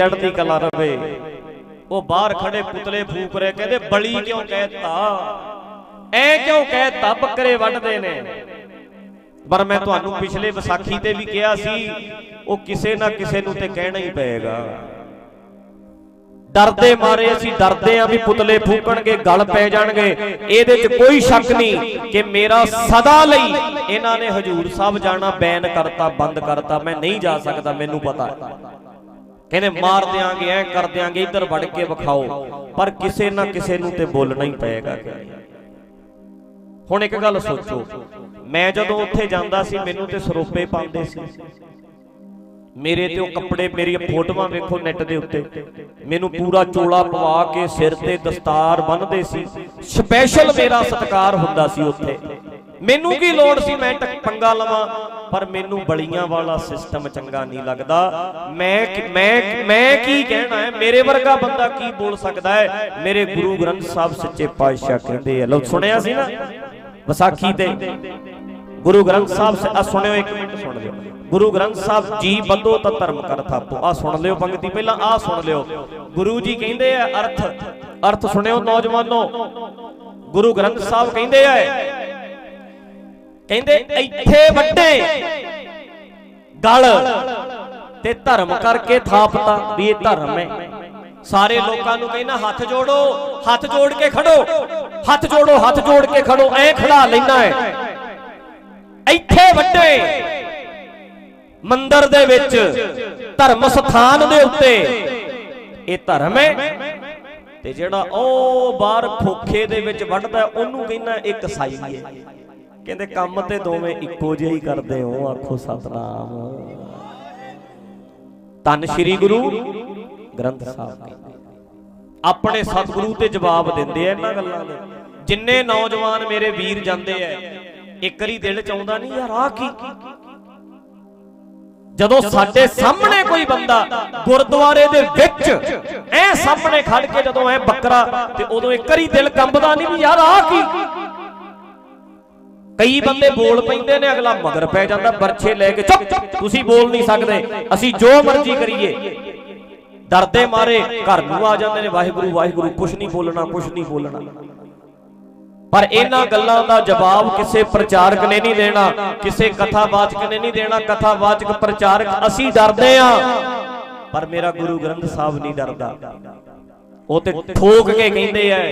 ਚੜ੍ਹਦੀ ਕਲਾ ਰਵੇ। ਉਹ ਬਾਹਰ ਖੜੇ ਪੁਤਲੇ ਫੂਕ ਰਹੇ, ਕਹਿੰਦੇ, ਬਲੀ ਕਿਉਂ ਕਹਿਤਾ? ਐ ਕਿਉਂ ਕਹਿਤਾ? ਬੱਕਰੇ ਵੱਢਦੇ ਨੇ। ਪਰ ਮੈਂ ਤੁਹਾਨੂੰ ਪਿਛਲੇ ਵਿਸਾਖੀ ਤੇ ਵੀ ਕਿਹਾ ਸੀ, ਉਹ ਕਿਸੇ ਨਾ ਕਿਸੇ ਨੂੰ ਤੇ ਕਹਿਣਾ ਹੀ ਪਏਗਾ। ਡਰਦੇ ਮਾਰੇ ਅਸੀਂ, ਡਰਦੇ ਆ ਵੀ ਪੁਤਲੇ ਫੂਕਣਗੇ, ਗਲ ਪੈ ਜਾਣਗੇ। ਇਹਦੇ 'ਚ ਕੋਈ ਸ਼ੱਕ ਨਹੀਂ ਕਿ ਮੇਰਾ ਸਦਾ ਲਈ ਇਹਨਾਂ ਨੇ ਹਜੂਰ ਸਾਹਿਬ ਜਾਣਾ, ਬੈਨ ਕਰਤਾ, ਬੰਦ ਕਰਤਾ। ਮੈਂ ਨਹੀਂ ਜਾ ਸਕਦਾ, ਮੈਨੂੰ ਪਤਾ। ਕਹਿੰਦੇ ਮਾਰ ਦਿਆਂਗੇ ਐ ਕਰ ਦਿਆਂਗੇ ਇੱਧਰ ਵੜ ਕੇ ਵਿਖਾਓ। ਪਰ ਕਿਸੇ ਨਾ ਕਿਸੇ ਨੂੰ ਤੇ ਬੋਲਣਾ ਹੀ ਪਏਗਾ ਹੁਣ ਇੱਕ ਗੱਲ ਸੋਚੋ। ਮੈਂ ਜਦੋਂ ਉੱਥੇ ਜਾਂਦਾ ਸੀ ਮੈਨੂੰ ਤੇ ਸਰੋਪੇ ਪਾਉਂਦੇ ਸੀ। ਮੇਰੇ ਤੇ ਉਹ ਕੱਪੜੇ ਮੇਰੀਆਂ ਫੋਟੋਆਂ ਵੇਖੋ ਨੈਟ ਦੇ ਉੱਤੇ। ਮੈਨੂੰ ਪੂਰਾ ਚੋਲਾ ਪਵਾ ਕੇ ਸਿਰ ਤੇ ਦਸਤਾਰ ਬੰਨ੍ਹਦੇ ਸੀ। ਸਪੈਸ਼ਲ ਮੇਰਾ ਸਤਿਕਾਰ ਹੁੰਦਾ ਸੀ ਉੱਥੇ। ਮੈਨੂੰ ਕੀ ਲੋੜ ਸੀ? ਮੈਂ ਟਕ- ਪੰਗਾ ਲਵਾਂ? ਪਰ ਮੈਨੂੰ ਬਲੀਆਂ ਵਾਲਾ ਸਿਸਟਮ ਚੰਗਾ ਨਹੀਂ ਲੱਗਦਾ। ਮੈਂ ਮੈਂ ਮੈਂ ਕੀ ਕਹਿਣਾ ਹੈ? ਮੇਰੇ ਵਰਗਾ ਬੰਦਾ ਕੀ ਬੋਲ ਸਕਦਾ ਹੈ? ਮੇਰੇ ਗੁਰੂ ਗ੍ਰੰਥ ਸਾਹਿਬ ਸੱਚੇ ਪਾਤਸ਼ਾਹ ਕਹਿੰਦੇ ਆ। ਲੋ ਸੁਣਿਆ ਸੀ ਨਾ? ਵਿਸਾਖੀ ਤੇ। ਗੁਰੂ ਗ੍ਰੰਥ ਸਾਹਿਬ ਆ ਸੁਣਿਓ, ਇੱਕ ਮਿੰਟ ਸੁਣ ਲਿਓ। ਗੁਰੂ ਗ੍ਰੰਥ ਸਾਹਿਬ ਜੀ ਬੰਦੋ ਤਾਂ ਧਰਮ ਕਰ ਥਾਪੋ ਆ ਸੁਣ ਲਿਓ ਪੰਕਤੀ। ਪਹਿਲਾਂ ਆ ਸੁਣ ਲਿਓ। ਗੁਰੂ ਜੀ ਕਹਿੰਦੇ ਆ ਅਰਥ। ਅਰਥ ਸੁਣਿਓ ਨੌਜਵਾਨੋ। ਗੁਰੂ ਗ੍ਰੰਥ ਸਾਹਿਬ ਕਹਿੰਦੇ ਆ ਕਹਿੰਦੇ ਇੱਥੇ ਵੱਡੇ ਗਲ ਤੇ ਧਰਮ ਕਰਕੇ ਥਾਪਤਾ ਵੀ ਇਹ ਧਰਮ ਹੈ। ਸਾਰੇ ਲੋਕਾਂ ਨੂੰ ਕਹਿੰਦਾ ਹੱਥ ਜੋੜੋ ਹੱਥ ਜੋੜ ਕੇ ਖੜੋ। ਹੱਥ ਜੋੜੋ ਹੱਥ ਜੋੜ ਕੇ ਖੜੋ ਐ ਖੜਾ ਲੈਣਾ ਹੈ। ਇੱਥੇ ਵੱਡੇ ਮੰਦਰ ਦੇ ਵਿੱਚ ਧਰਮ ਸਥਾਨ ਦੇ ਉੱਤੇ। ਇਹ ਧਰਮ ਹੈ। ਤੇ ਜਿਹੜਾ ਉਹ ਬਾਹਰ ਖੋਖੇ ਦੇ ਵਿੱਚ ਵੱਢਦਾ ਉਹਨੂੰ ਕਹਿੰਦਾ ਇਹ ਕਸਾਈ ਹੈ। ਕਹਿੰਦੇ ਕੰਮ ਤੇ ਦੋਵੇਂ ਇੱਕੋ ਜਿਹਾ ਹੀ ਕਰਦੇ ਹੋ, ਆਖੋ ਸਤਨਾਮ। ਤਨ ਸ੍ਰੀ ਗੁਰੂ ਗ੍ਰੰਥ ਸਾਹਿਬ ਕਹਿੰਦੇ ਆਪਣੇ ਸਤਿਗੁਰੂ ਤੇ ਜਵਾਬ ਦਿੰਦੇ ਆ ਇਹਨਾਂ ਗੱਲਾਂ ਦੇ। ਜਿੰਨੇ ਨੌਜਵਾਨ ਮੇਰੇ ਵੀਰ ਜਾਂਦੇ ਐ ਇੱਕ ਵਾਰੀ ਦਿਲ ਚ ਆਉਂਦਾ ਨਹੀਂ, ਯਾਰ ਆ ਕੀ? ਜਦੋਂ ਸਾਡੇ ਸਾਹਮਣੇ ਕੋਈ ਬੰਦਾ ਗੁਰਦੁਆਰੇ ਦੇ ਵਿੱਚ ਐ ਸਾਹਮਣੇ ਖੜ ਕੇ ਜਦੋਂ ਐ ਬੱਕਰਾ, ਤੇ ਉਦੋਂ ਇੱਕ ਵਾਰੀ ਦਿਲ ਕੰਬਦਾ ਨਹੀਂ ਵੀ, ਯਾਰ ਆ ਕੀ? ਕਈ ਬੰਦੇ ਬੋਲ ਪੈਂਦੇ ਨੇ ਅਗਲਾ ਮਗਰ ਪੈ ਜਾਂਦਾ ਬਰਛੇ ਲੈ ਕੇ ਚੁੱਪ ਤੁਸੀਂ ਬੋਲ ਨਹੀਂ ਸਕਦੇ। ਅਸੀਂ ਜੋ ਮਰਜ਼ੀ ਕਰੀਏ। ਡਰਦੇ ਮਾਰੇ ਘਰ ਨੂੰ ਆ ਜਾਂਦੇ ਨੇ ਵਾਹਿਗੁਰੂ ਵਾਹਿਗੁਰੂ ਕੁਝ ਨਹੀਂ ਬੋਲਣਾ ਕੁਝ ਨਹੀਂ ਬੋਲਣਾ। ਪਰ ਇਹਨਾਂ ਗੱਲਾਂ ਦਾ ਜਵਾਬ ਕਿਸੇ ਪ੍ਰਚਾਰਕ ਨੇ ਨਹੀਂ ਦੇਣਾ ਕਿਸੇ ਕਥਾਵਾਚਕ ਨੇ ਨਹੀਂ ਦੇਣਾ। ਕਥਾਵਾਚਕ ਪ੍ਰਚਾਰਕ ਅਸੀਂ ਡਰਦੇ ਆ ਪਰ ਮੇਰਾ ਗੁਰੂ ਗ੍ਰੰਥ ਸਾਹਿਬ ਨਹੀਂ ਡਰਦਾ। ਉਹ ਤੇ ਠੋਕ ਕੇ ਕਹਿੰਦੇ ਐ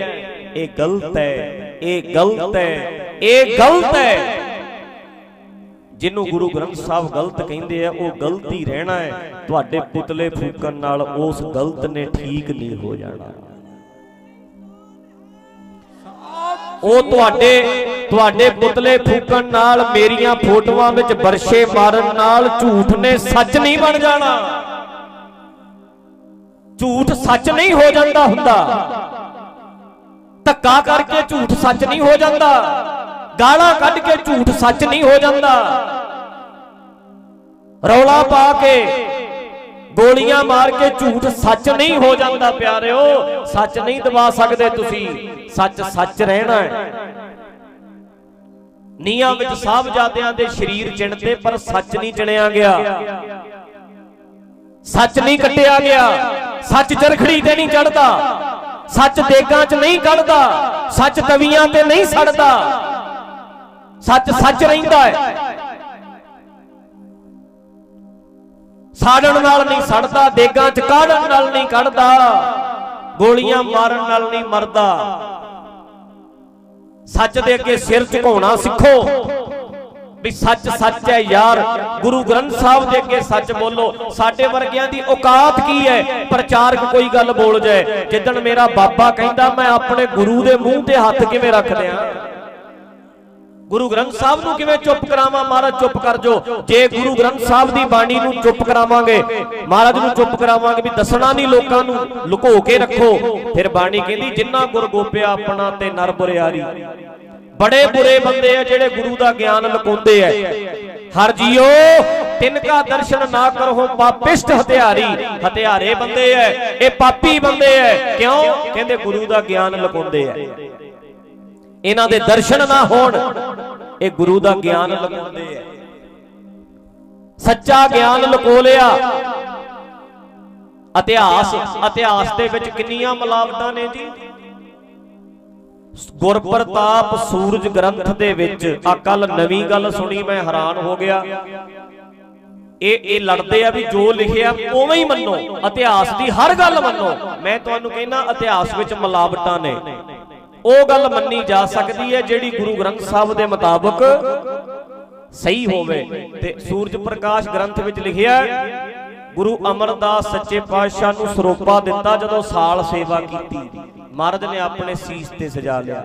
ਇਹ ਗਲਤ ਹੈ ਇਹ ਗਲਤ ਹੈ। ਇਹ ਗਲਤ ਹੈ। ਜਿਹਨੂੰ ਗੁਰੂ ਗ੍ਰੰਥ ਸਾਹਿਬ ਗਲਤ ਕਹਿੰਦੇ ਆ ਉਹ ਗਲਤੀ ਰਹਿਣਾ ਹੈ। ਤੁਹਾਡੇ ਪੁਤਲੇ ਫੂਕਣ ਨਾਲ ਉਸ ਗਲਤ ਨੇ ਠੀਕ ਨਹੀਂ ਹੋ ਜਾਣਾ। ਉਹ ਤੁਹਾਡੇ ਤੁਹਾਡੇ ਪੁਤਲੇ ਫੂਕਣ ਨਾਲ ਮੇਰੀਆਂ ਫੋਟੋਆਂ ਵਿੱਚ ਵਰਸ਼ੇ ਮਾਰਨ ਨਾਲ ਝੂਠ ਨੇ ਸੱਚ ਨਹੀਂ ਬਣ ਜਾਣਾ। ਝੂਠ ਸੱਚ ਨਹੀਂ ਹੋ ਜਾਂਦਾ ਹੁੰਦਾ। ਧੱਕਾ ਕਰਕੇ ਝੂਠ ਸੱਚ ਨਹੀਂ ਹੋ ਜਾਂਦਾ। ਗਾਲਾਂ ਕੱਢ ਕੇ ਝੂਠ ਸੱਚ ਨਹੀਂ ਹੋ ਜਾਂਦਾ। ਰੌਲਾ ਪਾ ਕੇ ਗੋਲੀਆਂ ਮਾਰ ਕੇ ਝੂਠ ਸੱਚ ਨਹੀਂ ਹੋ ਜਾਂਦਾ, ਪਿਆਰਿਓ। ਸੱਚ ਨਹੀਂ ਦਬਾ ਸਕਦੇ ਤੁਸੀਂ। ਸੱਚ ਸੱਚ ਰਹਿਣਾ ਹੈ। ਨੀਹਾਂ ਵਿੱਚ ਸਾਹਿਬਜ਼ਾਦਿਆਂ ਦੇ ਸਰੀਰ ਚਿਣਦੇ, ਪਰ ਸੱਚ ਨਹੀਂ ਚਿਣਿਆ ਗਿਆ। ਸੱਚ ਨਹੀਂ ਕੱਟਿਆ ਗਿਆ। ਸੱਚ ਚਰਖੜੀ ਤੇ ਨਹੀਂ ਚੜਦਾ ਸੱਚ ਦੇਗਾਂ 'ਚ ਨਹੀਂ ਕੱਢਦਾ। ਸੱਚ ਤਵੀਆਂ ਤੇ ਨਹੀਂ ਸੜਦਾ। ਸੱਚ ਸੱਚ ਰਹਿੰਦਾ ਹੈ। ਸਾੜਨ ਨਾਲ ਨਹੀਂ ਸੜਦਾ ਦੇਗਾਂ 'ਚ ਕਾੜਨ ਨਾਲ ਨਹੀਂ ਕੱਢਦਾ ਗੋਲੀਆਂ ਮਾਰਨ ਨਾਲ ਨਹੀਂ ਮਰਦਾ। ਸੱਚ ਦੇ ਅੱਗੇ ਸਿਰ ਝੁਕਾਉਣਾ ਸਿੱਖੋ। ਵੀ ਸੱਚ ਸੱਚ ਹੈ ਯਾਰ ਗੁਰੂ ਗ੍ਰੰਥ ਸਾਹਿਬ ਦੇ ਅੱਗੇ ਸੱਚ ਬੋਲੋ। ਸਾਡੇ ਵਰਗਿਆਂ ਦੀ ਔਕਾਤ ਕੀ ਹੈ? ਪ੍ਰਚਾਰਕ ਕੋਈ ਗੱਲ ਬੋਲ ਜਾਏ। ਜਿੱਦਣ ਮੇਰਾ ਬਾਬਾ ਕਹਿੰਦਾ ਮੈਂ ਆਪਣੇ ਗੁਰੂ ਦੇ ਮੂੰਹ ਤੇ ਹੱਥ ਕਿਵੇਂ ਰੱਖ ਦਿਆਂ ਗੁਰੂ ਗ੍ਰੰਥ ਸਾਹਿਬ ਨੂੰ ਕਿਵੇਂ ਚੁੱਪ ਕਰਾਵਾਂ? ਮਹਾਰਾਜ, ਚੁੱਪ ਕਰ ਜੋ ਜੇ ਗੁਰੂ ਗ੍ਰੰਥ ਸਾਹਿਬ ਦੀ ਬਾਣੀ ਨੂੰ ਚੁੱਪ ਕਰਾਵਾਂਗੇ, ਮਹਾਰਾਜ ਨੂੰ ਚੁੱਪ ਕਰਾਵਾਂਗੇ ਵੀ ਦੱਸਣਾ ਨਹੀਂ ਲੋਕਾਂ ਨੂੰ, ਲੁਕੋ ਕੇ ਰੱਖੋ। ਫਿਰ ਬਾਣੀ ਕਹਿੰਦੀ, ਜਿੰਨਾ ਗੁਰ ਗੋਪਿਆ ਆਪਣਾ ਤੇ ਨਰ ਬੁਰਿਆਰੀ। ਬੜੇ ਬੁਰੇ ਬੰਦੇ ਆ ਜਿਹੜੇ ਗੁਰੂ ਦਾ ਗਿਆਨ ਲੁਕਾਉਂਦੇ ਆ। ਹਰ ਜੀਓ ਤਿਨਕਾ ਦਰਸ਼ਨ ਨਾ ਕਰੋ, ਪਾਪਿਸ਼ਟ ਹਤਿਆਰੀ ਹਤਿਆਰੇ ਬੰਦੇ ਐ ਇਹ ਪਾਪੀ ਬੰਦੇ ਐ ਕਿਉਂ? ਕਹਿੰਦੇ ਗੁਰੂ ਦਾ ਗਿਆਨ ਲੁਕਾਉਂਦੇ ਐ ਇਹਨਾਂ ਦੇ ਦਰਸ਼ਨ ਨਾ ਹੋਣ। ਇਹ ਗੁਰੂ ਦਾ ਗਿਆਨ ਲੁਕਾਉਂਦੇ ਐ ਸੱਚਾ ਗਿਆਨ ਲੁਕੋ ਲਿਆ ਇਤਿਹਾਸ ਇਤਿਹਾਸ ਦੇ ਵਿੱਚ ਕਿੰਨੀਆਂ ਮਿਲਾਵਟਾਂ ਨੇ ਜੀ? ਗੁਰਪ੍ਰਤਾਪ ਸੂਰਜ ਗ੍ਰੰਥ ਦੇ ਵਿੱਚ ਆ ਕੱਲ ਨਵੀਂ ਗੱਲ ਸੁਣੀ ਮੈਂ ਹੈਰਾਨ ਹੋ ਗਿਆ। ਇਹ ਇਹ ਲੜਦੇ ਆ ਵੀ ਜੋ ਲਿਖਿਆ ਉਵੇਂ ਹੀ ਮੰਨੋ। ਇਤਿਹਾਸ ਦੀ ਹਰ ਗੱਲ ਮੰਨੋ। ਮੈਂ ਤੁਹਾਨੂੰ ਕਹਿੰਦਾ ਇਤਿਹਾਸ ਵਿੱਚ ਮਿਲਾਵਟਾਂ ਨੇ। ਉਹ ਗੱਲ ਮੰਨੀ ਜਾ ਸਕਦੀ ਹੈ ਜਿਹੜੀ ਗੁਰੂ ਗ੍ਰੰਥ ਸਾਹਿਬ ਦੇ ਮੁਤਾਬਕ ਸਹੀ ਹੋਵੇ। ਤੇ ਸੂਰਜ ਪ੍ਰਕਾਸ਼ ਗ੍ਰੰਥ ਵਿੱਚ ਲਿਖਿਆ ਗੁਰੂ ਅਮਰਦਾਸ ਸੱਚੇ ਪਾਤਸ਼ਾਹ ਨੂੰ ਸਰੋਪਾ ਦਿੱਤਾ ਜਦੋਂ ਸਾਲ ਸੇਵਾ ਕੀਤੀ। ਮਹਾਰਾਜ ਨੇ ਆਪਣੇ ਸੀਸ ਤੇ ਸਜਾ ਲਿਆ।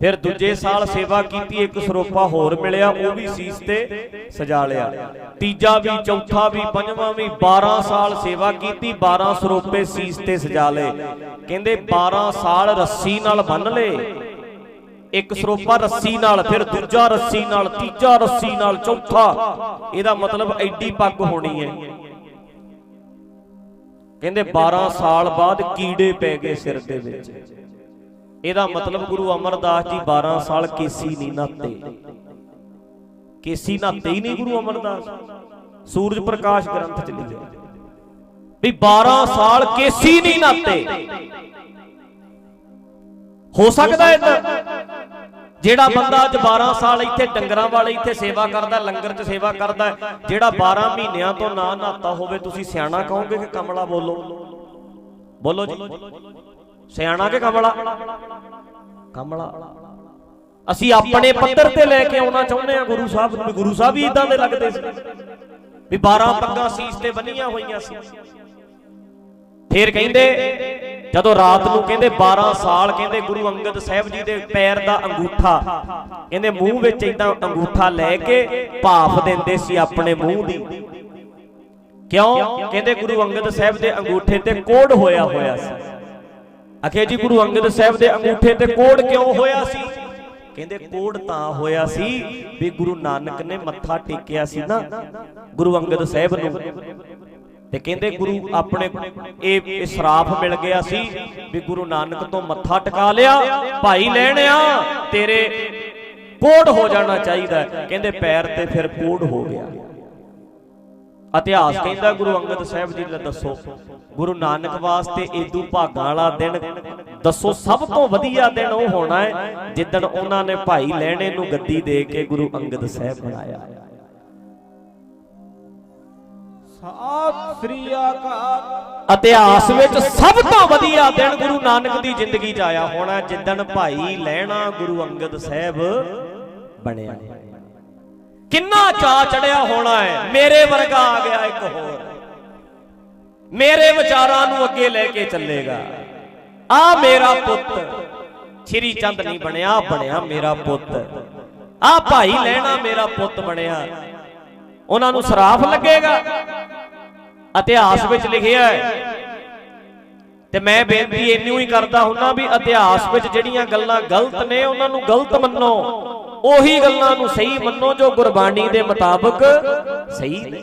ਫਿਰ ਦੂਜੇ ਸਾਲ ਸੇਵਾ ਕੀਤੀ, ਇੱਕ ਸਰੋਪਾ ਹੋਰ ਮਿਲਿਆ, ਉਹ ਵੀ ਸੀਸ ਤੇ ਸਜਾ ਲਿਆ। ਤੀਜਾ ਵੀ, ਚੌਥਾ ਵੀ, ਪੰਜਵਾਂ ਵੀ 12 ਸਾਲ ਸੇਵਾ ਕੀਤੀ 12 ਸਰੋਪੇ ਸੀਸ ਤੇ ਸਜਾ ਲਏ। ਕਹਿੰਦੇ 12 ਸਾਲ ਰੱਸੀ ਨਾਲ ਬੰਨ ਲਏ। ਇੱਕ ਸਰੋਪਾ ਰੱਸੀ ਨਾਲ, ਫਿਰ ਦੂਜਾ ਰੱਸੀ ਨਾਲ, ਤੀਜਾ ਰੱਸੀ ਨਾਲ, ਚੌਥਾ। ਇਹਦਾ ਮਤਲਬ ਐਡੀ ਪੱਗ ਹੋਣੀ ਹੈ। ਕਹਿੰਦੇ 12 ਸਾਲ ਬਾਅਦ ਕੀੜੇ ਪੈ ਗਏ ਸਿਰ ਦੇ ਵਿੱਚ। ਇਹਦਾ ਮਤਲਬ ਗੁਰੂ ਅਮਰਦਾਸ ਜੀ 12 ਸਾਲ ਕੇਸੀ ਨਹੀਂ ਨਾਤੇ ਕੇਸੀ ਨਾਤੇ ਹੀ ਨਹੀਂ ਗੁਰੂ ਅਮਰਦਾਸ। ਸੂਰਜ ਪ੍ਰਕਾਸ਼ ਗ੍ਰੰਥ ਚ ਲਿਖਿਆ। ਵੀ 12 ਸਾਲ ਕੇਸੀ ਨਹੀਂ ਨਾਤੇ ਹੋ ਸਕਦਾ ਇਦਾਂ ਜਿਹੜਾ ਬੰਦਾ ਅੱਜ 12 ਸਾਲ ਇੱਥੇ ਡੰਗਰਾਂ ਵਾਲੇ ਇੱਥੇ ਸੇਵਾ ਕਰਦਾ, ਲੰਗਰ 'ਚ ਸੇਵਾ ਕਰਦਾ ਜਿਹੜਾ 12 ਮਹੀਨਿਆਂ ਤੋਂ ਨਾ ਨਾਤਾ ਹੋਵੇ, ਤੁਸੀਂ ਸਿਆਣਾ ਕਹੋਗੇ ਕਿ ਕਮਲਾ ਬੋਲੋ? ਬੋਲੋ ਜੀ। ਸਿਆਣਾ ਕਿ ਕਮਲਾ। ਕਮਲਾ। ਅਸੀਂ ਆਪਣੇ ਪੱਧਰ ਤੇ ਲੈ ਕੇ ਆਉਣਾ ਚਾਹੁੰਦੇ ਆ ਗੁਰੂ ਸਾਹਿਬ ਨੂੰ ਗੁਰੂ ਸਾਹਿਬ ਵੀ ਇਦਾਂ ਦੇ ਲੱਗਦੇ ਸੀ। ਵੀ 12 ਪੱਗਾਂ ਸੀਸ ਤੇ ਬੰਨੀਆਂ ਹੋਈਆਂ ਸੀ। ਫਿਰ ਕਹਿੰਦੇ ਜਦੋਂ ਰਾਤ ਨੂੰ ਕਹਿੰਦੇ 12 ਸਾਲ ਕਹਿੰਦੇ ਗੁਰੂ ਅੰਗਦ ਸਾਹਿਬ ਜੀ ਦੇ ਪੈਰ ਦਾ ਅੰਗੂਠਾ ਕਹਿੰਦੇ ਮੂੰਹ ਵਿੱਚ ਇਦਾਂ ਅੰਗੂਠਾ ਲੈ ਕੇ ਭਾਫ ਦਿੰਦੇ ਸੀ ਆਪਣੇ ਮੂੰਹ ਦੀ। ਕਿਉਂ? ਕਹਿੰਦੇ ਗੁਰੂ ਅੰਗਦ ਸਾਹਿਬ ਦੇ ਅੰਗੂਠੇ ਤੇ ਕੋੜ ਹੋਇਆ ਹੋਇਆ ਸੀ। ਅਖੇ ਜੀ ਗੁਰੂ ਅੰਗਦ ਸਾਹਿਬ ਦੇ ਅੰਗੂਠੇ ਤੇ ਕੋੜ ਕਿਉਂ ਹੋਇਆ ਸੀ? ਕਹਿੰਦੇ ਕੋੜ ਤਾਂ ਹੋਇਆ ਸੀ ਵੀ ਗੁਰੂ ਨਾਨਕ ਨੇ ਮੱਥਾ ਟੇਕਿਆ ਸੀ ਨਾ ਗੁਰੂ ਅੰਗਦ ਸਾਹਿਬ ਨੂੰ। ਤੇ ਕਹਿੰਦੇ ਗੁਰੂ ਆਪਣੇ ਇਹ ਇਹ ਸਰਾਫ ਮਿਲ ਗਿਆ ਸੀ ਵੀ ਗੁਰੂ ਨਾਨਕ ਤੋਂ ਮੱਥਾ ਟਿਕਾ ਲਿਆ, ਭਾਈ ਲੈਣਿਆ ਤੇਰੇ ਕੋੜ ਹੋ ਜਾਣਾ ਚਾਹੀਦਾ। ਕਹਿੰਦੇ ਪੈਰ ਤੇ ਫਿਰ ਕੋੜ ਹੋ ਗਿਆ। ਇਤਿਹਾਸ ਕਹਿੰਦਾ ਗੁਰੂ ਅੰਗਦ ਸਾਹਿਬ ਜੀ ਨੇ ਦੱਸੋ ਗੁਰੂ ਨਾਨਕ ਵਾਸਤੇ ਏਦੂ ਭਾਗਾਂ ਵਾਲਾ ਦਿਨ ਦੱਸੋ ਸਭ ਤੋਂ ਵਧੀਆ ਦਿਨ ਉਹ ਹੋਣਾ ਹੈ ਜਿੱਦਣ ਉਹਨਾਂ ਨੇ ਭਾਈ ਲੈਣੇ ਨੂੰ ਗੱਦੀ ਦੇ ਕੇ ਗੁਰੂ ਅੰਗਦ ਸਾਹਿਬ ਬਣਾਇਆ। ਸਤਿ ਸ੍ਰੀ ਅਕਾਲ ਇਤਿਹਾਸ ਵਿੱਚ ਸਭ ਤੋਂ ਵਧੀਆ ਦਿਨ ਗੁਰੂ ਨਾਨਕ ਦੀ ਜ਼ਿੰਦਗੀ 'ਚ ਆਇਆ ਹੋਣਾ ਜਿੱਦਣ ਭਾਈ ਲੈਣਾ ਗੁਰੂ ਅੰਗਦ ਸਾਹਿਬ ਬਣਿਆ। ਕਿੰਨਾ ਚਾ ਚੜਿਆ ਹੋਣਾ ਹੈ? ਮੇਰੇ ਵਰਗਾ ਆ ਗਿਆ ਇੱਕ ਹੋਰ। ਮੇਰੇ ਵਿਚਾਰਾਂ ਨੂੰ ਅੱਗੇ ਲੈ ਕੇ ਚੱਲੇਗਾ। ਆ ਮੇਰਾ ਪੁੱਤ। ਸ਼੍ਰੀ ਚੰਦ ਨਹੀਂ ਬਣਿਆ ਬਣਿਆ ਮੇਰਾ ਪੁੱਤ। ਆ ਭਾਈ ਲੈਣਾ ਮੇਰਾ ਪੁੱਤ ਬਣਿਆ। ਉਹਨਾਂ ਨੂੰ ਸਰਾਫ ਲੱਗੇਗਾ। ਇਤਿਹਾਸ ਵਿੱਚ ਲਿਖਿਆ ਹੈ। ਤੇ ਮੈਂ ਬੇਨਤੀ ਇੰਨੀ ਹੀ ਕਰਦਾ ਹੁੰਨਾ ਵੀ ਇਤਿਹਾਸ ਵਿੱਚ ਜਿਹੜੀਆਂ ਗੱਲਾਂ ਗਲਤ ਨੇ, ਉਹਨਾਂ ਨੂੰ ਗਲਤ ਮੰਨੋ। ਉਹੀ ਗੱਲਾਂ ਨੂੰ ਸਹੀ ਮੰਨੋ ਜੋ ਗੁਰਬਾਣੀ ਦੇ ਮੁਤਾਬਕ ਸਹੀ ਨੇ।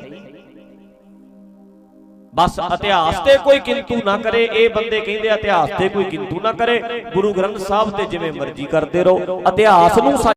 ਬਸ ਇਤਿਹਾਸ ਤੇ ਕੋਈ ਕਿੰਤੂ ਨਾ ਕਰੇ, ਇਹ ਬੰਦੇ ਕਹਿੰਦੇ ਇਤਿਹਾਸ ਤੇ ਕੋਈ ਕਿੰਤੂ ਨਾ ਕਰੇ। ਗੁਰੂ ਗ੍ਰੰਥ ਸਾਹਿਬ ਤੇ ਜਿਵੇਂ ਮਰਜ਼ੀ ਕਰਦੇ ਰਹੋ। ਇਤਿਹਾਸ ਨੂੰ